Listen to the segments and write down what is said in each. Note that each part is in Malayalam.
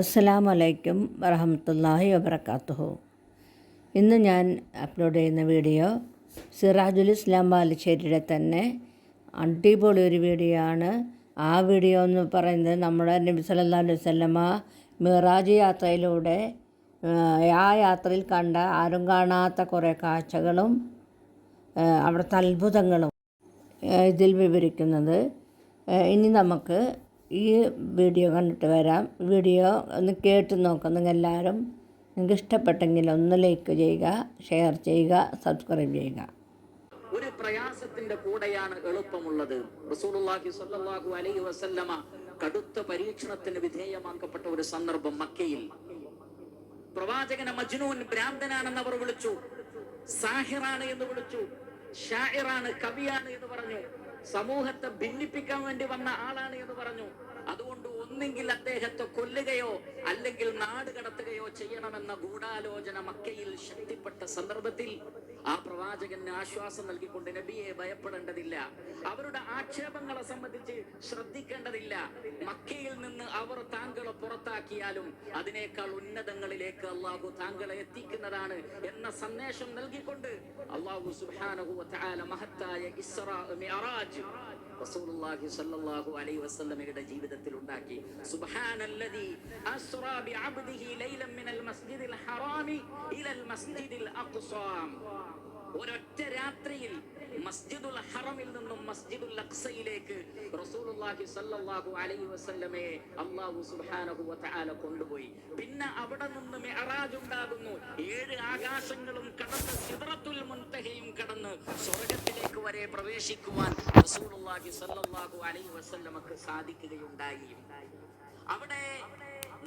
അസ്സലാമു അലൈക്കും വറഹമത്തല്ലാഹി വബർക്കാത്തുഹു ഇന്ന് ഞാൻ അപ്ലോഡ് ചെയ്യുന്ന വീഡിയോ സിറാജുൽ ഇസ്ലാം ബാലുശ്ശേരിയുടെ തന്നെ അടിപൊളി ഒരു വീഡിയോ ആണ് ആ വീഡിയോ എന്ന് പറയുന്നത് നമ്മുടെ നബി സല്ലാ അലൈഹി വസല്ലമ മിറാജ് യാത്രയിലൂടെ ആ യാത്രയിൽ കണ്ട ആരും കാണാത്ത കുറേ കാഴ്ചകളും അവിടുത്തെ അത്ഭുതങ്ങളും ഇതിൽ വിവരിക്കുന്നത്. ഇനി നമുക്ക് ഈ വീഡിയോ കണ്ടിട്ട് വരാം. വീഡിയോ ഒന്ന് കേട്ട് നോക്കാം. എല്ലാവരും നിങ്ങൾക്ക് ഇഷ്ടപ്പെട്ടെങ്കിൽ ഒന്ന് ലൈക്ക് ചെയ്യുക ഷെയർ ചെയ്യുക സബ്സ്ക്രൈബ് ചെയ്യുക. ഒരു പ്രയാസത്തിന്റെ കൂടെയാണ് എളുപ്പമുള്ളത്. റസൂലുള്ളാഹി സ്വല്ലല്ലാഹു അലൈഹി വസല്ലമ കടുത്ത പരീക്ഷണത്തിന് വിധേയമാക്കപ്പെട്ട ഒരു സന്ദർഭം മക്കയിൽ. പ്രവാചകനെ മജ്നൂൻ ഭ്രാന്തനാണെന്ന് അവർ വിളിച്ചു. സാഹിറാണ് എന്ന് വിളിച്ചു. ഷാഹിറാണ് കവിയാണ് എന്ന് പറഞ്ഞു. സമൂഹത്തെ ഭിന്നിപ്പിക്കാൻ വേണ്ടി വന്ന ആളാണ് പറഞ്ഞു അതുകൊണ്ട് ഒന്നെങ്കിൽ അദ്ദേഹത്തെ കൊല്ലുകയോ അല്ലെങ്കിൽ നാട് കടത്തുകയോ ചെയ്യണമെന്ന ഗൂഢാലോചന മക്കയിൽ ശക്തിപ്പെട്ട സന്ദർഭത്തിൽ ആ പ്രവാചകന് ആശ്വാസം നൽകിക്കൊണ്ട് നബിയെ ഭയപ്പെടേണ്ടതില്ല. അവരുടെ ആക്ഷേപങ്ങളെ സംബന്ധിച്ച് ശ്രദ്ധിക്കേണ്ടതില്ല. മക്കയിൽ നിന്ന് അവർ താങ്കളെ പുറത്താക്കിയാലും അതിനേക്കാൾ ഉന്നതങ്ങളിലേക്ക് അള്ളാഹു താങ്കളെ എത്തിക്കുന്നതാണ് എന്ന സന്ദേശം നൽകിക്കൊണ്ട് അള്ളാഹു സുബ്ഹാനഹു വ മഹത്തായ മിഅറാജ് റസൂലുള്ളാഹി സ്വല്ലല്ലാഹു അലൈഹി വസല്ലമയുടെ ജീവിതത്തിൽ ഉണ്ടാക്കി. ലൈലൻ മിനൽ മസ്ജിദിൽ അഖ്സാ. ഒരൊറ്റ രാത്രിയിൽ മസ്ജിദുൽ ഹറമിൽ നിന്നും മസ്ജിദുൽ അക്സയിലേക്ക് റസൂലുള്ളാഹി സ്വല്ലല്ലാഹു അലൈഹി വസല്ലമയെ അല്ലാഹു സുബ്ഹാനഹു വ തആല കൊണ്ടുപോയി. പിന്നെ അവിടെ നിന്ന് മിഅറാജ് ഉണ്ടാകുന്നു. ഏഴ് ആകാശങ്ങളും കടന്ന് സിദ്റത്തുൽ മുൻതഹയും കടന്ന് സ്വർഗത്തിലേക്ക് വരെ പ്രവേശിക്കുവാൻ റസൂലുള്ളാഹി സ്വല്ലല്ലാഹു അലൈഹി വസല്ലമക്ക് സാധിക്കുകയുണ്ടായി. അവിടെ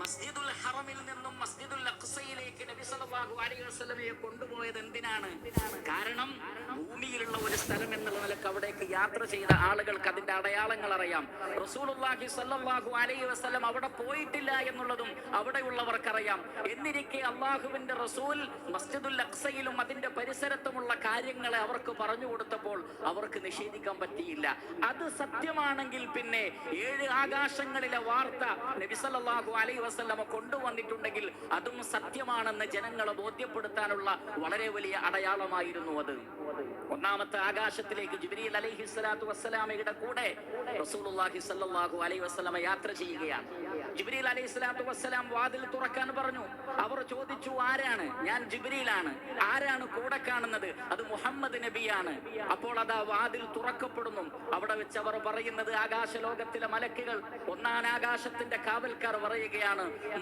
മസ്ജിദുൽ ഹറമിൽ നിന്നും മസ്ജിദുൽ അഖ്സയിലേക്ക് നബി സല്ലല്ലാഹു അലൈഹി വസല്ലമയെ കൊണ്ടുപോയത് എന്തിനാണ്? കാരണം ഭൂമിയിലുള്ള ഒരു സ്ഥലം എന്നുള്ള നിലയ്ക്ക് അവിടേക്ക് യാത്ര ചെയ്ത ആളുകൾക്ക് അതിന്റെ അടയാളങ്ങൾ അറിയാം. റസൂലുള്ളാഹി സല്ലല്ലാഹു അലൈഹി വസല്ലം അവിടെ പോയിട്ടില്ല എന്നുള്ളതും അവിടെയുള്ളവർക്കറിയാം. എന്നിരിക്കെ അള്ളാഹുവിന്റെ റസൂൽ മസ്ജിദുൽ അഖ്സയിലും അതിന്റെ പരിസരത്തുമുള്ള കാര്യങ്ങളെ അവർക്ക് പറഞ്ഞു കൊടുത്തപ്പോൾ അവർക്ക് നിഷേധിക്കാൻ പറ്റിയില്ല. അത് സത്യമാണെങ്കിൽ പിന്നെ ഏഴ് ആകാശങ്ങളിലെ വാർത്ത നബി സല്ലല്ലാഹു അലൈഹി വസല്ലമ കൊണ്ടുവന്നിട്ടുണ്ടെങ്കിൽ അതും സത്യമാണെന്ന് ജനങ്ങളെ ബോധ്യപ്പെടുത്താനുള്ള വളരെ വലിയ അടയാളമായിരുന്നു അത്. ഒന്നാമത്തെ ആകാശത്തിലേക്ക് ജിബ്രീൽ അലൈഹി സ്വലാത്തു വസ്സലാമയുടെ കൂടെ റസൂലുള്ളാഹി സല്ലല്ലാഹു അലൈഹി വസല്ലമ യാത്ര ചെയ്യുകയാണ്. ജിബ്രീൽ അലൈഹി സ്വലാത്തു വസ്സലാം വാതിൽ തുറക്കാൻ പറഞ്ഞു. അവർ ചോദിച്ചു ആരാണ്? ഞാൻ ജിബ്രീലാണ്. ആരാണ് കൂടെ കാണുന്നത്? അത് മുഹമ്മദ് നബിയാണ്. അപ്പോൾ അതാ വാതിൽ തുറക്കപ്പെടുന്നു. അവിടെ വെച്ച് അവർ പറയുന്നത് ആകാശ ലോകത്തിലെ മലക്കുകൾ. ഒന്നാം ആകാശത്തിന്റെ കാവൽക്കാർ പറയുകയാണ്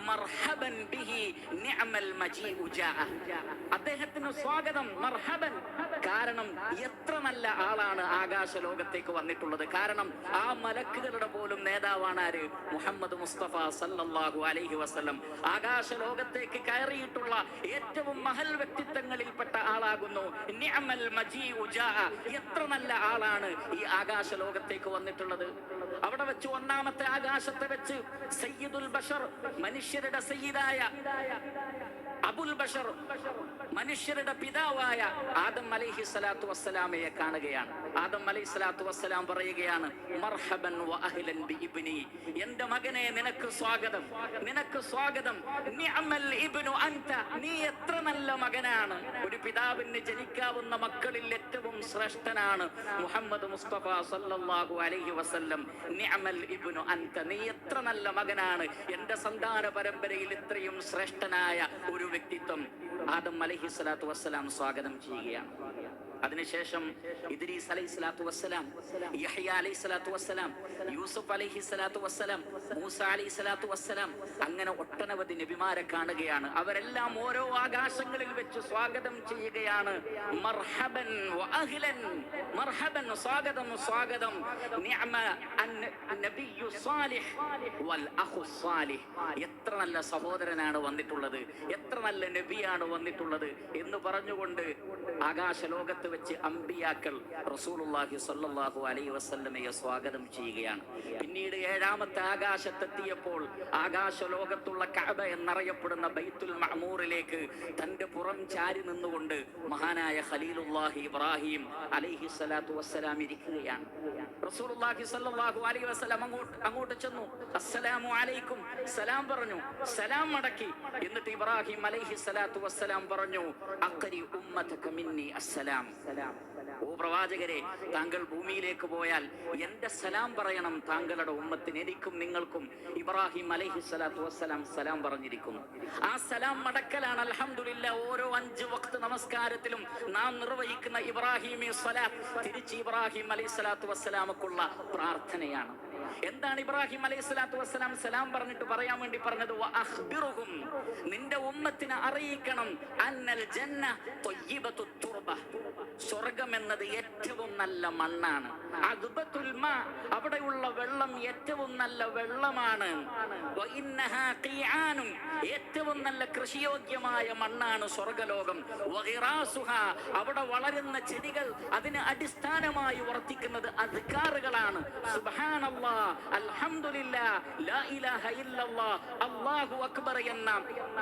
മർഹബൻ ബിഹി നിഅമൽ മജീഉ ജാഅ. അദ്ദേഹത്തിന് സ്വാഗതം മർഹബൻ കാരണം എത്ര നല്ല ആളാണ് ആകാശ ലോകത്തേക്ക് വന്നിട്ടുള്ളത്. കാരണം ആ മലക്കുകളുടെ പോലും നേതാവാണ് ആര്? മുഹമ്മദ് മുസ്തഫ സല്ലാഹു അലൈഹി വസ്ലം ആകാശ ലോകത്തേക്ക് കയറിയിട്ടുള്ള ഏറ്റവും മഹൽ വ്യക്തിത്വങ്ങളിൽപ്പെട്ട ആളാകുന്നു. എത്ര നല്ല ആളാണ് ഈ ആകാശ ലോകത്തേക്ക് വന്നിട്ടുള്ളത്? അവിടെ വെച്ച് ഒന്നാമത്തെ ആകാശത്തെ വെച്ച് സയ്യിദുൽ ബഷർ മനുഷ്യരുടെ സയ്യിദായ. അബുൽ ബഷർ മനുഷ്യരുടെ പിതാവായ ആദം അലൈഹി സ്വലാത്തു വസ്സലാമയെ കാണുകയാണ്. ആദം അലൈഹി സ്വലാത്തു വസ്സലാം പറയുകയാണ് മർഹബൻ വ അഹ്ലൻ ബി ഇബ്നി. എന്റെ മകനെ നിനക്ക് സ്വാഗതം. നിനക്ക് സ്വാഗതം. നിഅമൽ ഇബ്നു അൻത. നീ എത്ര നല്ല മകനാണ്. ഒരു പിതാവിന് ജനിക്കാവുന്ന മക്കളിൽ ഏറ്റവും ശ്രേഷ്ഠനാണ് മുഹമ്മദ് മുസ്തഫ സല്ലല്ലാഹു അലൈഹി വസല്ലം. നിഅമൽ ഇബ്നു അൻത. നീ എത്ര നല്ല മകനാണ്. എന്റെ സന്താന പരമ്പരയിൽ ഇത്രയും ശ്രേഷ്ഠനായ ഒരു വ്യക്തിത്വം. ആദം അലൈഹി സ്വലാത്തു വസ്സലാം സ്വാഗതം ചെയ്യുകയാണ്. അതിനുശേഷം ഇദ്രീസ് അലൈഹി സ്വലാത്തു വസ്സലാം യഹ്യ അലൈഹി സ്വലാത്തു വസ്സലാം യൂസുഫ് അലൈഹി സ്വലാത്തു വസ്സലാം മൂസ അലൈഹി സ്വലാത്തു വസ്സലാം അങ്ങനെ ഒട്ടനവധി നബിമാരെ കാണുകയാണ്. അവരെല്ലാം ഓരോ ആകാശങ്ങളിൽ വെച്ച് സ്വാഗതം ചെയ്യുകയാണ്. മർഹബൻ വഅഹ്ലൻ മർഹബൻ സ്വാഗതം സ്വാഗതം. നിഅമ നബിയ്യു സാലിഹ് വൽ അഖു സാലിഹ്. എത്ര നല്ല സഹോദരനാണ് വന്നിട്ടുള്ളത്. എത്ര നല്ല നബിയാണ് വന്നിട്ടുള്ളത് എന്ന് പറഞ്ഞുകൊണ്ട് ആകാശ ലോകത്ത് വെച്ച് അമ്പിയാക്കൾ റസൂലുള്ളാഹി സ്വല്ലല്ലാഹു അലൈഹി വസല്ലമയെ സ്വാഗതം ചെയ്യുകയാണ്. പിന്നീട് ഏഴാമത്തെ ആകാശത്തെത്തിയപ്പോൾ ആകാശ ലോകത്തുള്ള കഅബ എന്നറിയപ്പെടുന്ന ബൈത്തുൽ മഅമൂറിലേക്ക് തന്റെ പുറം ചാരി നിന്നുകൊണ്ട് മഹാനായ ഖലീലുല്ലാഹി ഇബ്രാഹിം അലൈഹി സ്വലാത്തു വസ്സലാം ഇരിക്കുകയാണ്. റസൂലുള്ളാഹി സ്വല്ലല്ലാഹു അലൈഹി വസല്ലം അങ്ങോട്ട് അങ്ങോട്ട് ചെന്നു. അസ്സലാമു അലൈക്കും. സലാം പറഞ്ഞു. സലാം മടക്കി. എന്നിട്ട് ഇബ്രാഹിം അലൈഹി സ്വലാത്തു വസ്സലാം പറഞ്ഞു അക്കരി ഉമ്മതക മിന്നി അസ്സലാം. ഓ പ്രവാചകരെ താങ്കൾ ഭൂമിയിലേക്ക് പോയാൽ എന്റെ സലാം പറയണം താങ്കളുടെ ഉമ്മത്തിന്. എനിക്കും നിങ്ങൾക്കും ഇബ്രാഹിം അലൈഹി സ്വലാത്തു വസ്സലാം സലാം പറഞ്ഞിരിക്കുന്നു. ആ സലാം മടക്കലാണ്. അൽഹംദുലില്ലാ ഓരോ അഞ്ച് വക്ത് നമസ്കാരത്തിലും നാം നിർവഹിക്കുന്ന ഇബ്രാഹിമി സ്വലാത്ത് തിരിച്ച് ഇബ്രാഹിം അലൈഹി സ്വലാത്തു വസ്സലാമക്കുള്ള പ്രാർത്ഥനയാണ്. എന്താണ് ഇബ്രാഹിം അലൈഹി സ്വലാത്തു വസ്സലാം സലാം പറഞ്ഞിട്ട് പറയാൻ വേണ്ടി പറഞ്ഞത്? "വ നിന്റെ ഉമ്മത്തിനെ അറിയിക്കണം. അന്നൽ ജന്ന സ്വർഗം എന്നത് ഏറ്റവും നല്ല മണ്ണാണ്. അവിടെയുള്ള വെള്ളം ഏറ്റവും നല്ല വെള്ളമാണ്. ഏറ്റവും നല്ല കൃഷിയോഗ്യമായ മണ്ണാണ് സ്വർഗലോകം. അവിടെ വളരുന്ന ചെടികൾ അതിന് അടിസ്ഥാനമായി വർത്തിക്കുന്നത് അധികാറുകളാണ്. സുബ്ഹാനല്ലാ അൽഹംദുലില്ലാ ലാ ഇലാഹ അല്ലാഹു അക്ബർ എന്ന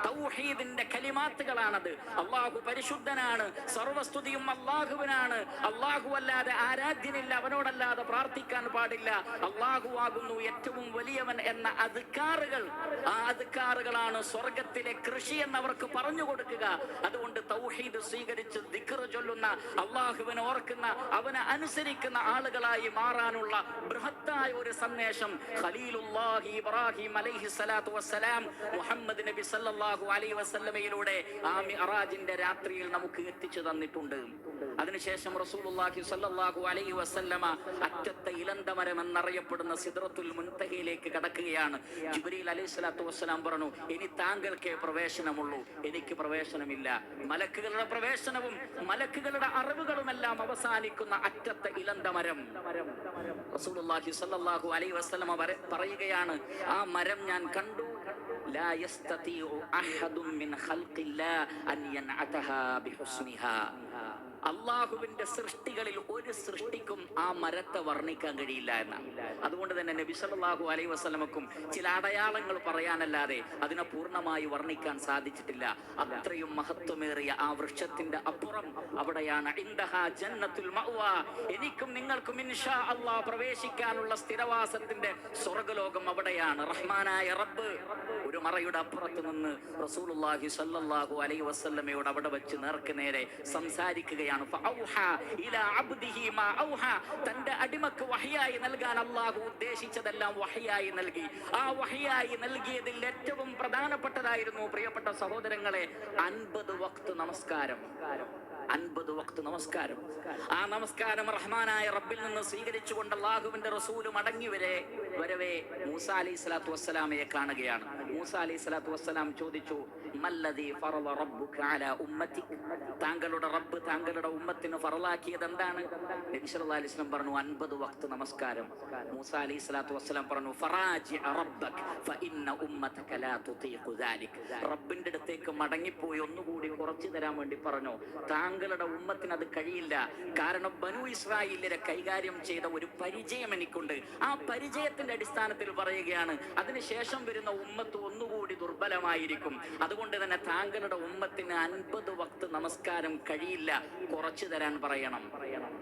തൗഹീദിന്റെ കലിമാത്തുകളാണത്. അല്ലാഹു പരിശുദ്ധനാണ് സർവസ്തുതിയും അല്ലാഹുവിനാണ്. അല്ലാഹു അല്ലാതെ ആരാധ്യനില്ല അവനോടല്ലാതെ പ്രാർത്ഥിക്കാൻ പാടില്ല. അല്ലാഹു ആകുന്നു ഏറ്റവും വലിയവൻ എന്ന അധികാറുകൾ. ആ അധികാറുകളാണ് സ്വർഗത്തിലെ കൃഷി എന്നവർക്ക് പറഞ്ഞു കൊടുക്കുക. അതുകൊണ്ട് തൗഹീദ് സ്വീകരിച്ച് ദിക്ർ ചൊല്ലുന്ന അള്ളാഹുവിനെ ഓർക്കുന്ന അവനെ അനുസരിക്കുന്ന ആളുകളായി മാറാനുള്ള ബൃഹത്തായ ഒരു സന്ദേശം ഖലീലുല്ലാഹി ഇബ്രാഹിം അലൈഹി സ്വലാത്തു വസ്സലാം മുഹമ്മദ് നബി സല്ലല്ലാഹു അലൈഹി വസല്ലമയിലൂടെ ആ മിഅറാജിന്റെ രാത്രിയിൽ നമുക്ക് എത്തിച്ചു തന്നിട്ടുണ്ട്. അതിനുശേഷം റസൂലുള്ളാഹി സല്ലല്ലാഹു അലൈഹി വസല്ലമ അറ്റത്തെ ഇലന്തമരം എന്നറിയപ്പെടുന്ന സിദ്റത്തുൽ മുൻതഹയിലേക്ക് കടക്കുകയാണ്. ജിബ്രീൽ അലൈഹി സ്വലാത്തു വസ്സലാം പറഞ്ഞു ഇനി താങ്കൾക്കേ പ്രവേശനമുള്ളൂ. എനിക്ക് പ്രവേശനമില്ല. മലക്കുകളുടെ പ്രവേശനവും മലക്കുകളുടെ അറിവുകളുമെല്ലാം അവസാനിക്കുന്ന അറ്റത്തെ ഇലന്തമരം. റസൂലുള്ളാഹി സ്വല്ലല്ലാഹു അലൈഹി വസ്ലമ പറയുകയാണ് ആ മരം ഞാൻ കണ്ടു. لا അള്ളാഹുവിന്റെ സൃഷ്ടികളിൽ ഒരു സൃഷ്ടിക്കും ആ മരത്തെ വർണിക്കാൻ കഴിയില്ല എന്നാണ്. അതുകൊണ്ട് തന്നെ നബി സല്ലാഹു അലൈഹി വസ്ലമക്കും ചില അടയാളങ്ങൾ പറയാനല്ലാതെ അതിനെ പൂർണമായി വർണിക്കാൻ സാധിച്ചിട്ടില്ല. അത്രയും മഹത്വമേറിയ ആ വൃക്ഷത്തിന്റെ അപ്പുറം അവിടെയാണ് ജന്നത്തുൽ എനിക്കും നിങ്ങൾക്കും ഇൻഷാ പ്രവേശിക്കാനുള്ള സ്ഥിരവാസത്തിന്റെ സ്വർഗലോകം അവിടെയാണ്. റഹ്മാനായ റബ്ബ് മറയുടെ അപ്പുറത്ത് നിന്ന് റസൂലുള്ളാഹി സ്വല്ലല്ലാഹു അലൈഹി വസല്ലമയോട് അവിടെ വെച്ച് നേർക്ക് നേരെ സംസാരിക്കുകയാണ്. തന്റെ അടിമക്ക് വഹിയായി നൽകാൻ അള്ളാഹു ഉദ്ദേശിച്ചതെല്ലാം വഹിയായി നൽകി. ആ വഹിയായി നൽകിയതിൽ ഏറ്റവും പ്രധാനപ്പെട്ടതായിരുന്നു പ്രിയപ്പെട്ട സഹോദരങ്ങളെ അൻപത് വക്ത് നമസ്കാരം. അൻപത് വക്ത് നമസ്കാരം. ആ നമസ്കാരം റഹ്മാനായ റബ്ബിൽ നിന്ന് സ്വീകരിച്ചുകൊണ്ട് അള്ളാഹുവിന്റെ റസൂലും മടങ്ങി വരെ വരവേ മൂസ അലൈഹി സ്വലാത്തു വസ്സലാമയെ കാണുകയാണ്. മൂസ അലൈഹി സ്വലാത്തു വസ്സലാം ചോദിച്ചു അലാ താങ്കളുടെ റബ്ബ് താങ്കളുടെ ഉമ്മത്തിന് ഫറലാക്കിയത് എന്താണ്? നബി സല്ലല്ലാഹു അലൈഹി പറഞ്ഞു 50 വക്ത് നമസ്കാരം. മൂസ അലൈഹി സ്വലാത്തു വസ്സലാം പറഞ്ഞു റബ്ബിന്റെ അടുത്തേക്ക് മടങ്ങിപ്പോയി ഒന്നുകൂടി കുറച്ചു തരാൻ വേണ്ടി പറഞ്ഞു. താങ്കളുടെ ഉമ്മത്തിന് അത് കഴിയില്ല. കാരണം ബനു ഇസ്രായേലിനെ കൈകാര്യം ചെയ്ത ഒരു പരിചയം എനിക്കുണ്ട്. ആ പരിചയത്തിന്റെ അടിസ്ഥാനത്തിൽ പറയുകയാണ്. അതിനുശേഷം വരുന്ന ഉമ്മത്ത് ഒന്നുകൂടി ദുർബലമായിരിക്കും. അതുകൊണ്ട് തന്നെ താങ്കളുടെ ഉമ്മത്തിന് അൻപത് വക്ത് നമസ്കാരം കഴിയില്ല. കുറച്ചു തരാൻ പറയണം.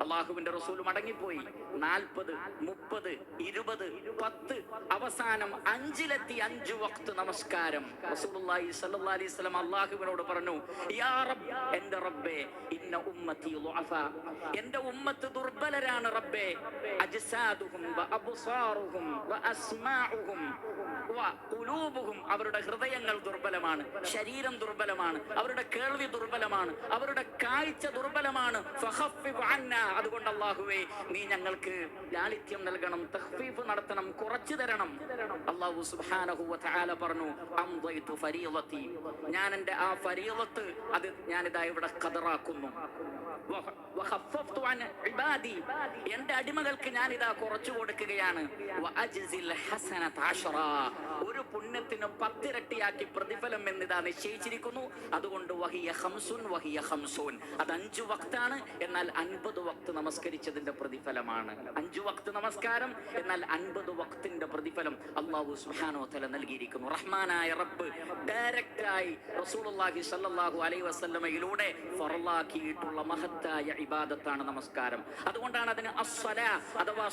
അള്ളാഹുവിന്റെ റസൂൽ മടങ്ങിപ്പോയി. നാൽപ്പത് മുപ്പത് ഇരുപത് പത്ത് അവസാനം അഞ്ചിലെത്തി അഞ്ചു വക്ത് നമസ്കാരം. റസൂലുള്ളാഹി അലൈഹി വസല്ലം അള്ളാഹുവിനോട് പറഞ്ഞു യാ റബ്ബ് എന്റെ റബ്ബേ ഇന്ന ഉമ്മത്തി ളുഅഫ എന്റെ ഉമ്മത്ത് ദുർബലരാണ് റബ്ബേ. അജ്സാദുഹും വ അബ്സാറുഹും ഖുലൂബുഹും അവരുടെ ഹൃദയങ്ങൾ ദുർബലമാണ് ശരീരം ദുർബലമാണ് അവരുടെ കേൾവി ദുർബലമാണ് അവരുടെ കാഴ്ച ദുർബലമാണ്. അതുകൊണ്ട് അള്ളാഹുവേ നീ ഞങ്ങൾക്ക് ലാളിത്യം നൽകണം തഹ്ഫീഫ് നടത്തണം കുറച്ചു തരണം. അള്ളാഹു തആല പറഞ്ഞു ഞാൻ എന്റെ ആ ഫരീവത്ത് അത് ഞാനിതാ ഇവിടെ ഖദറാക്കുന്നു. എന്റെ അടിമകൾക്ക് ഞാൻ ഇതാ കുറച്ചു കൊടുക്കുകയാണ്. ഒരു പുണ്യത്തിന് പത്തിരട്ടിയാക്കി പ്രതിഫലം എന്ന് ഇതാ നിശ്ചയിച്ചിരിക്കുന്നു. അതുകൊണ്ട് വഹിയ ഹംസുൻ വഹിയ ഹംസൂൻ. അത് അഞ്ചു വക്താണ്. എന്നാൽ അൻപത് വക്ത് നമസ്കരിച്ചതിന്റെ പ്രതിഫലമാണ്. അഞ്ചു വക്ത് നമസ്കാരം. എന്നാൽ അൻപത് വക്തിന്റെ പ്രതിഫലം അള്ളാഹു സുഹാനോ തല നൽകിയിരിക്കുന്നു. റഹ്മാനായ റബ്ബ് ഡയറക്റ്റ് ആയി റസൂലുള്ളാഹി സല്ലല്ലാഹു അലൈഹി വസല്ലമയിലൂടെ ഫറലാക്കിയിട്ടുള്ള മഹത്തായ ഇബാദത്താണ് നമസ്കാരം. അതുകൊണ്ടാണ് അതിന് അസ്വല അഥവാ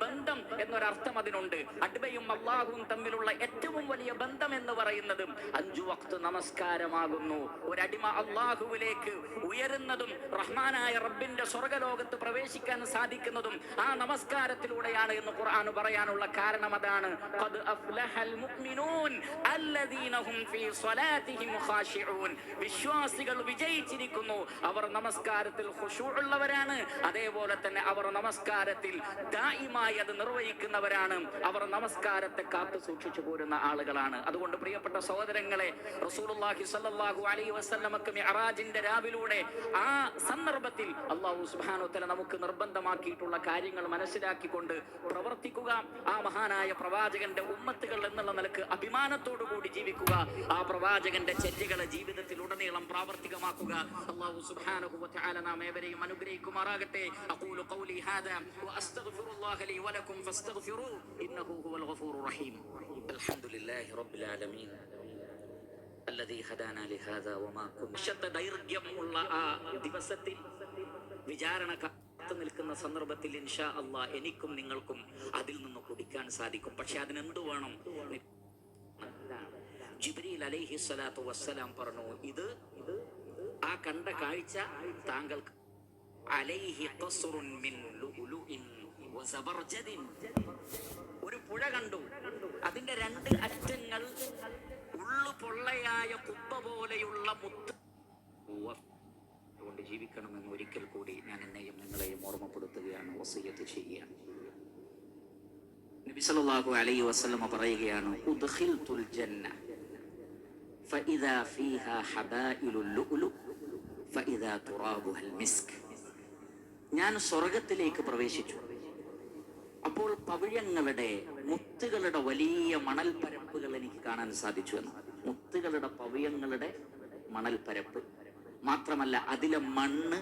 ബന്ധം എന്നൊരർത്ഥം അതിനുണ്ട്. അഡ്ബയും അള്ളാഹുവും തമ്മിലുള്ള ഏറ്റവും വലിയ ബന്ധം എന്ന് പറയുന്നതും അഞ്ചു വക്ത് നമസ്കാരമാകുന്നു. ഒരടിമ അള്ളാഹുവിലേക്ക് ഉയരുന്നതും റഹ്മാനായ റബ്ബിന്റെ സ്വർഗലോകത്ത് പ്രവേശിക്കാൻ സാധിക്കുന്നതും ആ നമസ്കാരത്തിലൂടെയാണ് എന്ന് ഖുർആൻ പറയാനുള്ള കാരണം അതാണ്. വിശ്വാസികൾ വിജയിച്ചിരിക്കുന്നു. അവർ നമസ്കാരത്തിൽ ഖുശൂഉള്ളവരാണ് അതേപോലെ തന്നെ അവർ നമസ്കാരത്തിൽ ദായിമായി അത് നിർവഹിക്കുന്നവരാണ്. അവർ നമസ്കാരത്തെ കാത്തു സൂക്ഷിച്ചു പോരുന്ന ആളുകളാണ്. അതുകൊണ്ട് പ്രിയപ്പെട്ട സഹോദരങ്ങളെ റസൂലുള്ളാഹി സ്വല്ലല്ലാഹു അലൈഹി വസല്ലമക്ക് മിഅറാജിന്റെ രാവിലൂടെ ആ സന്ദർഭത്തിൽ അല്ലാഹു സുബ്ഹാനഹു തആല നമുക്ക് നിർബന്ധമാക്കിയിട്ടുള്ള കാര്യങ്ങൾ മനസ്സിലാക്കിക്കൊണ്ട് പ്രവർത്തിക്കുക. ആ മഹാനായ പ്രവാചകന്റെ ഉമ്മത്തുകൾ എന്നുള്ള നിലയ്ക്ക് അഭിമാനത്തോടു കൂടി ജീവിക്കുക. ആ പ്രവാചകന്റെ ചര്യകളെ ജീവിതത്തിൽ ഉടനീളം പ്രാവർത്തികമാക്കുക. അല്ലാഹു സുബ്ഹാനഹു വതആല നാം ഏവരെയും അനുഗ്രഹിക്കുമാറാകട്ടെ. അഖൂലു ഖൗലി ഹാദാ വഅസ്തഗ്ഫിറുല്ലാഹ ലീ വലകും ഫസ്തഗ്ഫിറൂ. ഇന്നഹു ഹുവൽ ഗഫൂറുർ റഹീം. ദൈർഘ്യമുള്ള ആ ദിവസത്തിൽ വിചാരണ കാത്തു നിൽക്കുന്ന സന്ദർഭത്തിൽ ഇൻഷാ അള്ളാ എനിക്കും നിങ്ങൾക്കും അതിൽ നിന്ന് കുടിക്കാൻ സാധിക്കും. പക്ഷെ അതിനെന്ത് വേണം? ജിബ്രീൽ അലൈഹി സ്വലാത്തു വസ്സലാം പറഞ്ഞു ഇത് ആ കണ്ട കാഴ്ച താങ്കൾക്ക് അലൈഹി മിൻ ലുലുഇൻ വസബർജദിൻ ഒരു പുഴ കണ്ടു. അതിന്റെ രണ്ട് അറ്റങ്ങൾ ഉള്ളു പൊള്ളയായ കുപ്പ പോലെയുള്ള മുത്ത്. അതുകൊണ്ട് ജീവിക്കണമെന്ന് ഒരിക്കൽ കൂടി ഞാൻ എന്നെയും നിങ്ങളെയും ഓർമ്മപ്പെടുത്തുകയാണ് വസീയത്ത് ചെയ്യുകയാണ്. നബി സല്ലല്ലാഹു അലൈഹി പറയുകയാണ് ജന്ന ഞാൻ സ്വർഗത്തിലേക്ക് പ്രവേശിച്ചു. അപ്പോൾ പവിഴങ്ങളുടെ മുത്തുകളുടെ വലിയ മണൽപ്പരപ്പുകൾ എനിക്ക് കാണാൻ സാധിച്ചു എന്ന്. മുത്തുകളുടെ പവിഴങ്ങളുടെ മണൽപ്പരപ്പ്. മാത്രമല്ല അതിലെ മണ്ണ്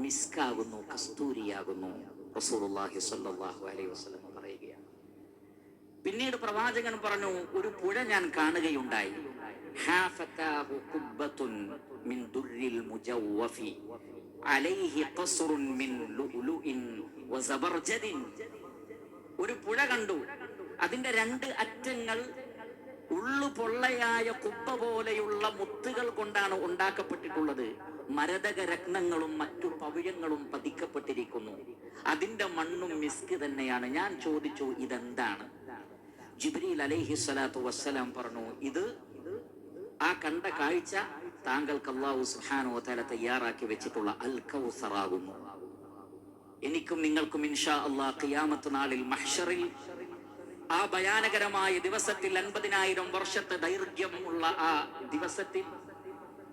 മിസ്കാകുന്നു കസ്തൂരിയാകുന്നു റസൂലുള്ളാഹി സ്വല്ലല്ലാഹു അലൈഹി വസല്ലം പറയുകയാണ്. പിന്നീട് പ്രവാചകൻ പറഞ്ഞു ഒരു പുഴ ഞാൻ കാണുകയുണ്ടായി. മിൻ ദുർരിൽ അലൈഹി മിൻ ഒരു പുഴ കണ്ടു. അതിന്റെ രണ്ട് അറ്റങ്ങൾ ഉള്ളു പൊള്ളയായ കുപ്പ പോലെയുള്ള മുത്തുകൾ കൊണ്ടാണ് ഉണ്ടാക്കപ്പെട്ടിട്ടുള്ളത്. മരതക രത്നങ്ങളും മറ്റു പവിഴങ്ങളും പതിക്കപ്പെട്ടിരിക്കുന്നു. അതിന്റെ മണ്ണും മിസ്ക് തന്നെയാണ്. ഞാൻ ചോദിച്ചു ഇതെന്താണ്? ജിബ്രീൽ അലൈഹി സ്വലാത്തു വസ്സലാം പറഞ്ഞു ഇത് ആ കണ്ട കാഴ്ച താങ്കൾക്ക് അള്ളാഹു സുഹാനോ തല തയ്യാറാക്കി വെച്ചിട്ടുള്ള അൽ കൗസറാകുന്നു എനിക്കും നിങ്ങൾക്കും ഇൻഷാ അള്ളാഹ് ഖിയാമത്ത് നാളിൽ മഹ്ഷറിൽ ആ ഭയാനകരമായ ദിവസത്തിൽ അൻപതിനായിരം വർഷത്തെ ദൈർഘ്യം ഉള്ള ആ ദിവസത്തിൽ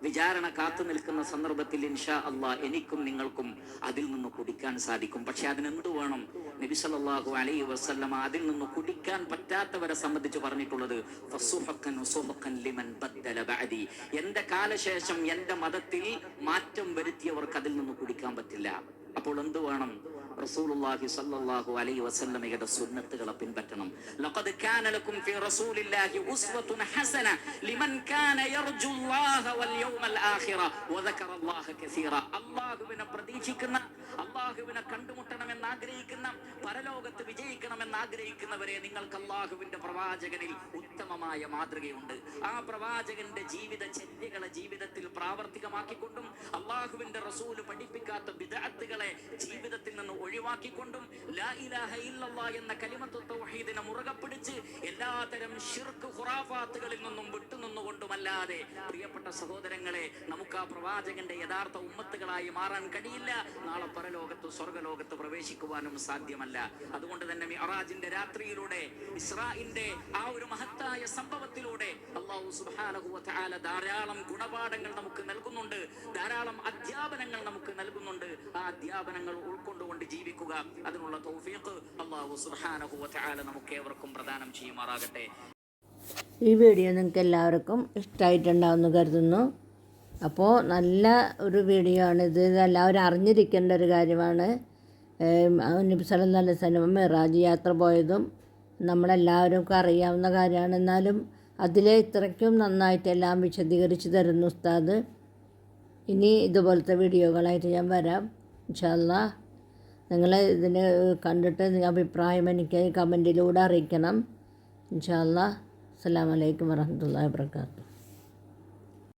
വിചാരണ കാത്തു നിൽക്കുന്ന സന്ദർഭത്തിൽ ഇൻഷാ അള്ളാ എനിക്കും നിങ്ങൾക്കും അതിൽ നിന്ന് കുടിക്കാൻ സാധിക്കും. പക്ഷെ അതിനെന്ത് വേണം? നബി സല്ലല്ലാഹു അലൈഹി വസല്ലമ അതിൽ നിന്ന് കുടിക്കാൻ പറ്റാത്തവരെ സംബന്ധിച്ച് പറഞ്ഞിട്ടുള്ളത് ലിമൻ ബദ്ദല ബഅദി. കാലശേഷം എന്റെ മതത്തിൽ മാറ്റം വരുത്തിയവർക്ക് അതിൽ നിന്ന് കുടിക്കാൻ പറ്റില്ല. അപ്പോൾ എന്ത് വേണം റസൂലുള്ളാഹി സ്വല്ലല്ലാഹു അലൈഹി വസല്ലമയുടെ സുന്നത്തുകളെ പിൻപറ്റണം ലഖദ് കാന ലക്കും ഫീ റസൂലില്ലാഹി ഉസ്വത്തുൻ ഹസന ലിമൻ കാന യർജുല്ലാഹ വൽ യൗമൽ ആഖിറ വദക്കറ അല്ലാഹ കസീറ അല്ലാഹുവിനെ പ്രതീക്ഷിക്കുന്ന അല്ലാഹുവിനെ കണ്ടുമുട്ടണമെന്ന് ആഗ്രഹിക്കുന്ന പരലോകത്ത് വിജയിക്കണമെന്ന് ആഗ്രഹിക്കുന്നവരെ നിങ്ങൾക്ക് അള്ളാഹുവിന്റെ പ്രവാചകനിൽ ഉത്തമമായ മാതൃകയുണ്ട്. ആ പ്രവാചകന്റെ ജീവിത ചര്യകളെ ജീവിതത്തിൽ പ്രാവർത്തികമാക്കിക്കൊണ്ടും അള്ളാഹുവിന്റെ റസൂൽ പഠിപ്പിക്കാത്ത വിദഗ്ധകളെ ജീവിതത്തിൽ നിന്ന് ഒഴിവാക്കിക്കൊണ്ടും ലാ ഇലാഹ എന്ന കലിമത്തു തൗഹീദിനെ മുറുകെ പിടിച്ച് എല്ലാതരം ഷിർക്ക് ഖുറാഫാത്തുകളിൽ നിന്നും വിട്ടുനിന്നുകൊണ്ടുമല്ലാതെ പ്രിയപ്പെട്ട സഹോദരങ്ങളെ നമുക്ക് ആ പ്രവാചകന്റെ യഥാർത്ഥ ഉമ്മത്തുകളായി മാറാൻ കഴിയില്ല. നാളെ പരലോകത്ത് സ്വർഗലോകത്ത് പ്രവേശിക്കുവാനും സാധ്യമല്ല. അതുകൊണ്ട് തന്നെ മിഅറാജിന്റെ രാത്രിയിലൂടെ ഇസ്രായിന്റെ ആ ഒരു മഹത്തായ സംഭവത്തിലൂടെ അള്ളാഹു സുബ്ഹാനഹു വ തആല ധാരാളം ഗുണപാഠങ്ങൾ നമുക്ക് നൽകുന്നുണ്ട്. ധാരാളം അധ്യാപനങ്ങൾ നമുക്ക് നൽകുന്നുണ്ട്. ആ അധ്യാപനങ്ങൾ ഉൾക്കൊണ്ടുകൊണ്ട് ജീവിക്കുക. അതിനുള്ള തൗഫീഖ് അള്ളാഹു സുബ്ഹാനഹു വ തആല നമുക്ക് ഏവർക്കും പ്രദാനം ചെയ്യുമാറാകട്ടെ. ഈ വീഡിയോ നിങ്ങൾക്ക് എല്ലാവർക്കും ഇഷ്ടമായിട്ടുണ്ടാവുമെന്ന് കരുതുന്നു. അപ്പോൾ നല്ല ഒരു വീഡിയോ ആണ് ഇത്. എല്ലാവരും അറിഞ്ഞിരിക്കേണ്ട ഒരു കാര്യമാണ്. നബി സല്ലല്ലാഹു അലൈഹി വസല്ലം മിറാജ് യാത്ര പോയതും നമ്മളെല്ലാവർക്കും അറിയാവുന്ന കാര്യമാണ്. എന്നാലും അതിലെ ഇത്രയ്ക്കും നന്നായിട്ട് എല്ലാം വിശദീകരിച്ച് തരുന്നു ഉസ്താദ്. ഇനി ഇതുപോലത്തെ വീഡിയോകളായിട്ട് ഞാൻ വരാം. ഇൻഷല്ല നിങ്ങൾ ഇതിന് കണ്ടിട്ട് നിങ്ങളുടെ അഭിപ്രായം എനിക്ക് കമന്റിലൂടെ അറിയിക്കണം. ഇൻഷല്ല അസ്സാം വലൈക്കും വരഹമുല്ലാ വാബർക്കാത്തു